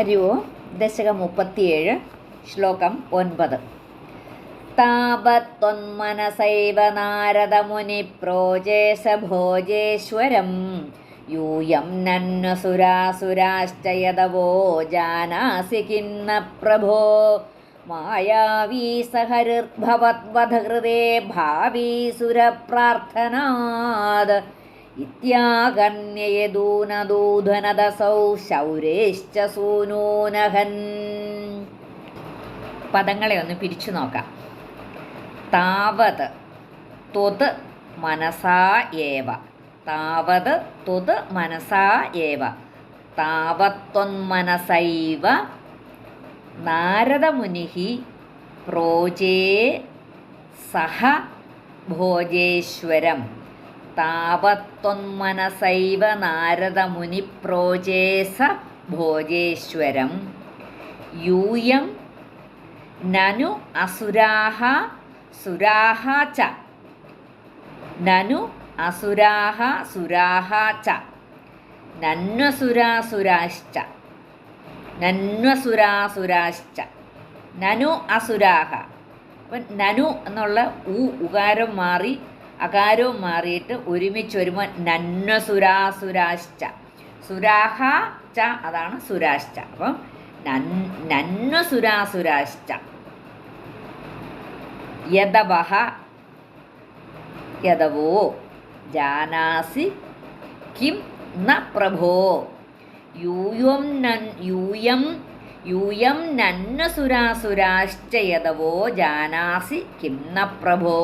ഹരി ഓം ദശകം മുപ്പത്തിയേഴ് ശ്ലോകം ഒൻപത്. താപത്വന്മനസൈവ നാരദമുനി പ്രോജേശ ഭോജേശ്വരം യൂയം നന്നസുരാസുരാശ്ചയതവോ ജാനാസി കിന്ന പ്രഭോ. മായാവീ സഹരിർഭവദ്വധഹൃദേ ഭാവീ സുരപ്രാർത്ഥനാത്. ഇത്യാകർണ്യയദൂനദൂധനദസൗ ശൗരേശ്ച സൂനൂനഹൻ. പദങ്ങളെ ഒന്ന് പിരിച്ചു നോക്കാം. താവത് ത്വത് മനസാ ഏവ. താവത് ത്വത് മനസാ ഏവ. താവത്വന്മനസൈവ നാരദമുനി പ്രോജേ സഹ ഭോജേശ്വരം. താവത്വന്മനസൈവ നാരദമുനി പ്രോജേസ ഭോജേശ്വരം. യൂയം നനു അസുരാഹ സുരാഹ ച. നനു അസുരാഹ സുരാഹ ച. നന്വസുരാസുരാശ്ച. നന്വസുരാസുരാശ്ച. നനു അസുരാഹ. അപ്പം നനു എന്നുള്ള ഉ ഉകാരം മാറി അകാരവും മാറിയിട്ട് ഒരുമിച്ച് വരുമ്പോൾ നന്വസുരാസുരാശ്ച സുരാഹ ച അതാണ് സുരാശ്ച. അപ്പം നന്ന സുരാസുരാശ്ച. യദവഹ യദവോ ജാനാസി കിം ന പ്രഭോ. യൂയം നൻ യൂയം യൂയം നന്നസുരാസുരാശ്ച യദവോ ജാനാസി കിം ന പ്രഭോ.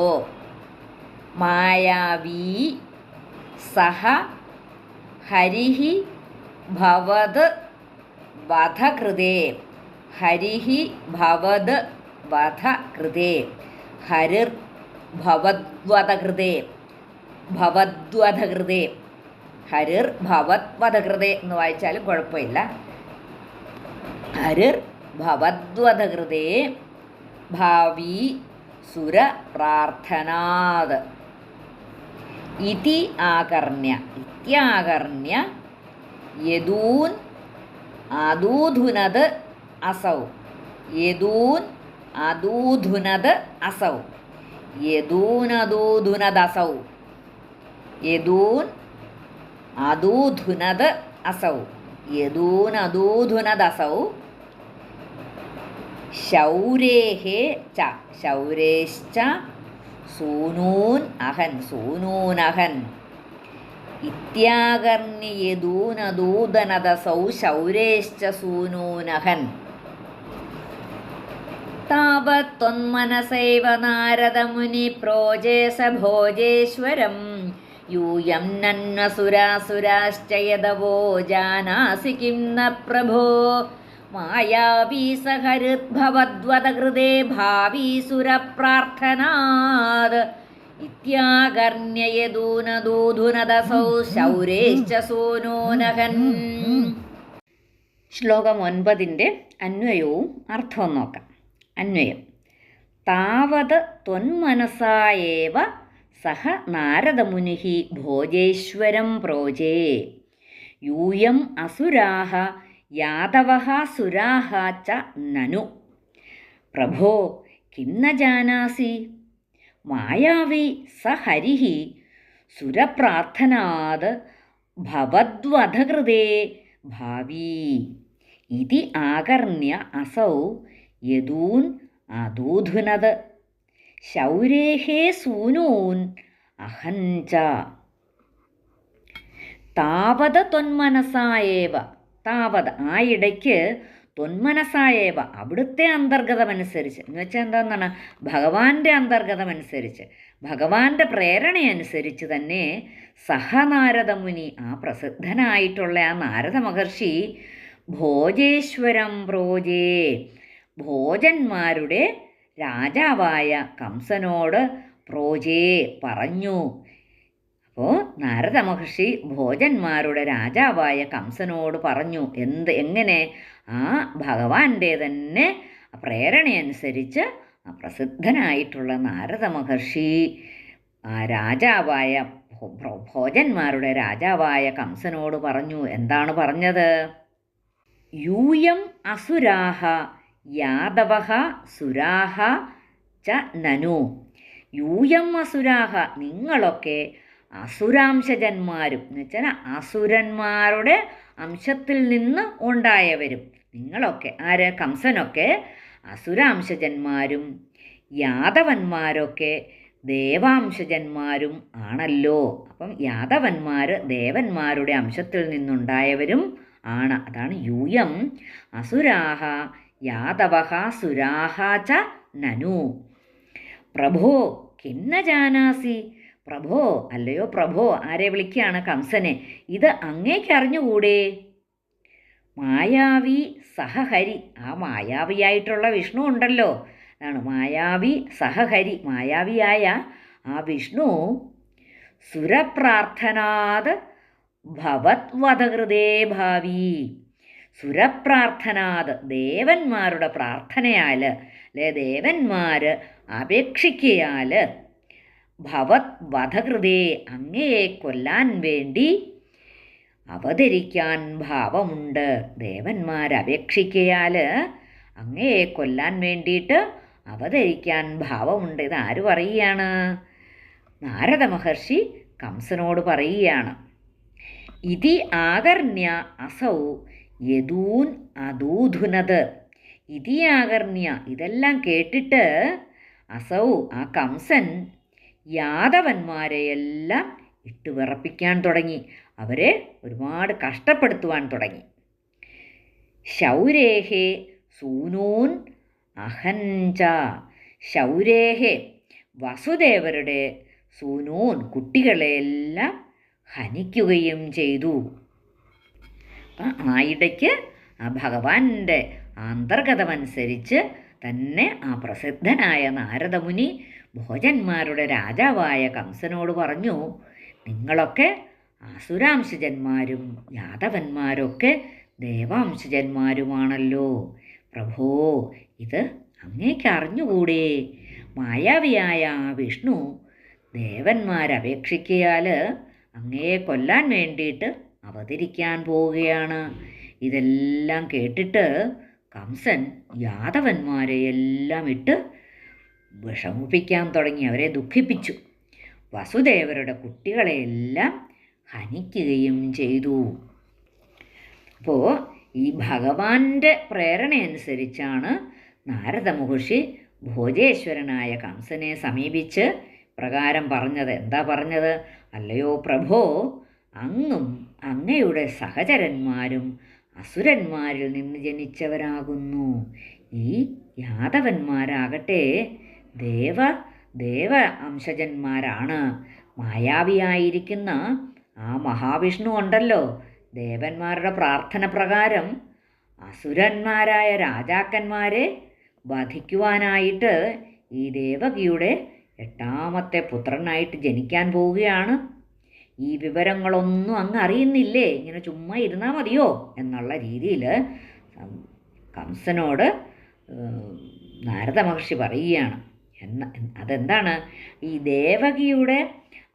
മായാവീ സഹ ഹരിഹി ഭവത് വധകൃതേ. ഹരിഹി ഭവത് വധകൃതേ. ഹരിർ ഭവദ്വധകൃതേ. ഭവദ്വധകൃതേ. ഹരിർ ഭവദ്വധകൃതേ എന്ന് വായിച്ചാലും കുഴപ്പമില്ല. ഹരിർ ഭവദ്വധകൃതേ. ഭാവി സുര പ്രാർത്ഥനാത്. ഇതി ആകർണ്യ ഇത്യാകർണ്യ യദൂൻ അദൂധുനത് അസൗ. യദൂൻ അദൂധുനത് അസൗ. യദൂനദൂധുനദസൗ യദൂൻ അദൂധുനത് അസൗ. യദൂനദൂധുനദസൗ ശൗരേഹേ ച ശൗരേശ്ച സൂനൂൻ അഹൻ സൂനൂനഹൻ ഇത്യാകർണ്യദൂനദൂതനദസൗ ശൗരേശ്ച സൂനൂനഹൻ താവത്വന്മനസൈവ നാരദമുനി പ്രോജേസ ഭോജേശ്വരം. യൂയം നന്വസുരാസുരാശ്ചയതവോ ജാനാസി കിം ന പ്രഭോ മായാവീ ഭാവീസുരപ്രാർത്ഥനാത്. ഭാവീ സുരപ്രാർത്ഥനാത് ഇത്യാകർണ്യയദൂനദൂധുനദസൗ ശൗരേശ്ച സൂനൂനഹൻ ശ്ലോകം ഒൻപതിന്റെ അന്വയവും അർത്ഥവും നോക്കാം. അന്വയം. താവത് ത്വന്മനസായേവ സഹ നാരദമുനി ഭോജേശ്വരം പ്രോജേ. യൂയം അസുരാഹ യാദവः സുരാः च ननु प्रभो किं न जानासि मायावी स हरिः सुरप्रार्थनाद् भवद्वधकृते भावी इति आकर्ण्य असौ यदून् अदूधुनद् शौरेः सूनून् अहं च താവത് ത്വന്മനസായേവ താവത് ആ ഇടയ്ക്ക് തൊന്മനസായേവ അവിടുത്തെ അന്തർഗതമനുസരിച്ച്. എന്ന് വെച്ചാൽ എന്താണെന്നാണ് ഭഗവാന്റെ അന്തർഗതമനുസരിച്ച്. ഭഗവാന്റെ പ്രേരണയനുസരിച്ച് തന്നെ സഹനാരദമുനി ആ പ്രസിദ്ധനായിട്ടുള്ള ആ നാരദ മഹർഷി ഭോജേശ്വരം പ്രോജേ ഭോജന്മാരുടെ രാജാവായ കംസനോട് പ്രോജേ പറഞ്ഞു. നാരദ മഹർഷി ഭോജന്മാരുടെ രാജാവായ കംസനോട് പറഞ്ഞു എന്ത് എങ്ങനെ? ആ ഭഗവാന്റെ തന്നെ പ്രേരണയനുസരിച്ച് പ്രസിദ്ധനായിട്ടുള്ള നാരദ മഹർഷി ആ രാജാവായ ഭോജന്മാരുടെ രാജാവായ കംസനോട് പറഞ്ഞു എന്താണ് പറഞ്ഞത്? യൂയം അസുരാഹ യാദവ സുരാഹ ച നനു. യൂയം അസുരാഹ നിങ്ങളൊക്കെ അസുരാംശജന്മാരും എന്ന് വെച്ചാൽ അസുരന്മാരുടെ അംശത്തിൽ നിന്ന് ഉണ്ടായവരും. നിങ്ങളൊക്കെ ആര്? കംസനൊക്കെ. അസുരാംശജന്മാരും യാദവന്മാരൊക്കെ ദേവാംശജന്മാരും ആണല്ലോ. അപ്പം യാദവന്മാർ ദേവന്മാരുടെ അംശത്തിൽ നിന്നുണ്ടായവരും ആണ്. അതാണ് യൂയം. അസുരാഹ യാദവ സുരാഹ ച നനു. പ്രഭോ കിന്ന ജാനാസി പ്രഭോ അല്ലയോ പ്രഭോ ആരെ വിളിക്കുകയാണ് കംസനെ? ഇത് അങ്ങേക്ക് അറിഞ്ഞുകൂടെ? മായാവി സഹഹരി. ആ മായാവിയായിട്ടുള്ള വിഷ്ണു ഉണ്ടല്ലോ. അതാണ് മായാവി സഹഹരി. മായാവിയായ ആ വിഷ്ണു സുരപ്രാർത്ഥനാത് ഭവത്വതകൃതേ ഭാവി. സുരപ്രാർത്ഥനാത് ദേവന്മാരുടെ പ്രാർത്ഥനയാൽ അല്ലെ? ദേവന്മാർ അപേക്ഷിക്കയാൽ ഭവത് വധകൃതേ അങ്ങയെ കൊല്ലാൻ വേണ്ടി അവതരിക്കാൻ ഭാവമുണ്ട്. ദേവന്മാരപേക്ഷിക്കയാൽ അങ്ങയെ കൊല്ലാൻ വേണ്ടിയിട്ട് അവതരിക്കാൻ ഭാവമുണ്ട്. ഇത് ആര് പറയുകയാണ്? നാരദ മഹർഷി കംസനോട് പറയുകയാണ്. ഇതി ആകർണ്യ അസൗ യദൂൻ അതൂധുനത് ഇതി ആകർണ്യ. ഇതെല്ലാം കേട്ടിട്ട് അസൗ ആ കംസൻ യാദവന്മാരെയെല്ലാം ഇട്ട് വിറപ്പിക്കാൻ തുടങ്ങി. അവരെ ഒരുപാട് കഷ്ടപ്പെടുത്തുവാൻ തുടങ്ങി. ശൗരേഹേ സൂനൂൻ അഹഞ്ച. ശൗരേഹെ വസുദേവരുടെ സൂനൂൻ കുട്ടികളെയെല്ലാം ഹനിക്കുകയും ചെയ്തു. ആയിടയ്ക്ക് ആ ഭഗവാന്റെ അന്തർഗതമനുസരിച്ച് തന്നെ ആ പ്രസിദ്ധനായ നാരദമുനി ഭോജന്മാരുടെ രാജാവായ കംസനോട് പറഞ്ഞു നിങ്ങളൊക്കെ അസുരാംശജന്മാരും യാദവന്മാരൊക്കെ ദേവാംശജന്മാരുമാണല്ലോ. പ്രഭോ ഇത് അങ്ങേക്ക് അറിഞ്ഞുകൂടെ. മായാവിയായ വിഷ്ണു ദേവന്മാരപേക്ഷിക്കയാൽ അങ്ങയെ കൊല്ലാൻ വേണ്ടിയിട്ട് അവതരിക്കാൻ പോവുകയാണ്. ഇതെല്ലാം കേട്ടിട്ട് കംസൻ യാദവന്മാരെയെല്ലാം ഇട്ട് വിഷമിപ്പിക്കാൻ തുടങ്ങി. അവരെ ദുഃഖിപ്പിച്ചു. വസുദേവരുടെ കുട്ടികളെയെല്ലാം ഹനിക്കുകയും ചെയ്തു. അപ്പോൾ ഈ ഭഗവാന്റെ പ്രേരണയനുസരിച്ചാണ് നാരദ മഹർഷി ഭോജേശ്വരനായ കംസനെ സമീപിച്ച് പ്രകാരം പറഞ്ഞത്. എന്താ പറഞ്ഞത്? അല്ലയോ പ്രഭോ അങ്ങും അങ്ങയുടെ സഹചരന്മാരും അസുരന്മാരിൽ നിന്ന് ജനിച്ചവരാകുന്നു. ഈ യാദവന്മാരാകട്ടെ ദേവ ദേവ അംശജന്മാരാണ്. മായാവിയായിരിക്കുന്ന ആ മഹാവിഷ്ണു ഉണ്ടല്ലോ. ദേവന്മാരുടെ പ്രാർത്ഥന പ്രകാരം അസുരന്മാരായ രാജാക്കന്മാരെ വധിക്കുവാനായിട്ട് ഈ ദേവകിയുടെ എട്ടാമത്തെ പുത്രനായിട്ട് ജനിക്കാൻ പോവുകയാണ്. ഈ വിവരങ്ങളൊന്നും അങ്ങ് അറിയുന്നില്ലേ? ഇങ്ങനെ ചുമ്മാ ഇരുന്നാൽ മതിയോ? എന്നുള്ള രീതിയിൽ കംസനോട് നാരദ മഹർഷി പറയുകയാണ്. എന്ന അതെന്താണ്? ഈ ദേവകിയുടെ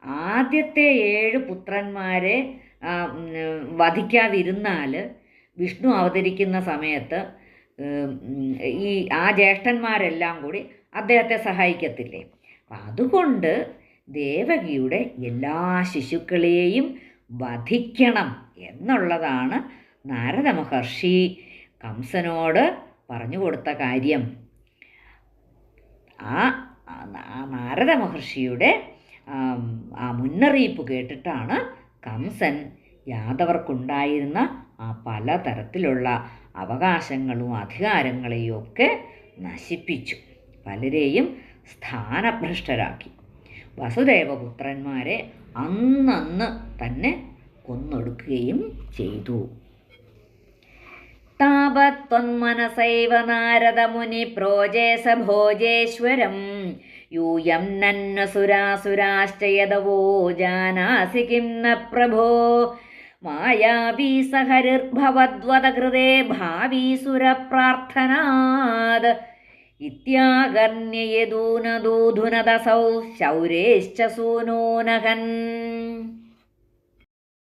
ആദ്യത്തെ ഏഴ് പുത്രന്മാരെ വധിക്കാതിരുന്നാൽ വിഷ്ണു അവതരിക്കുന്ന സമയത്ത് ഈ ആ ജ്യേഷ്ഠന്മാരെല്ലാം കൂടി അദ്ദേഹത്തെ സഹായിക്കത്തില്ലേ? അപ്പം അതുകൊണ്ട് ദേവകിയുടെ എല്ലാ ശിശുക്കളെയും വധിക്കണം എന്നുള്ളതാണ് നാരദ മഹർഷി കംസനോട് പറഞ്ഞു കൊടുത്ത കാര്യം. ആ നാരദ മഹർഷിയുടെ ആ മുന്നറിയിപ്പ് കേട്ടിട്ടാണ് കംസൻ യാദവർക്കുണ്ടായിരുന്ന ആ പലതരത്തിലുള്ള അവകാശങ്ങളും അധികാരങ്ങളെയും ഒക്കെ നശിപ്പിച്ചു. പലരെയും സ്ഥാനഭ്രഷ്ടരാക്കി. വസുദേവപുത്രന്മാരെ അന്നന്ന് തന്നെ കൊന്നൊടുക്കുകയും ചെയ്തു. താവത്വന്മനസൈവ നാരദമുനി പ്രോജേസ ഭോജേശ്വരം. യൂയം നന്നസുരാസുരാശ്ച യദവോ ജാനാസി കിം ന പ്രഭോ. മായാവീ സഹരിർഭവദ്വദകൃതേ ഭാവീസുരപ്രാർത്ഥനാത് ഇത്യാകർണ്യയദൂനദൂധുനദസൗ ശൗരേശ്ച സൂനൂനഹൻ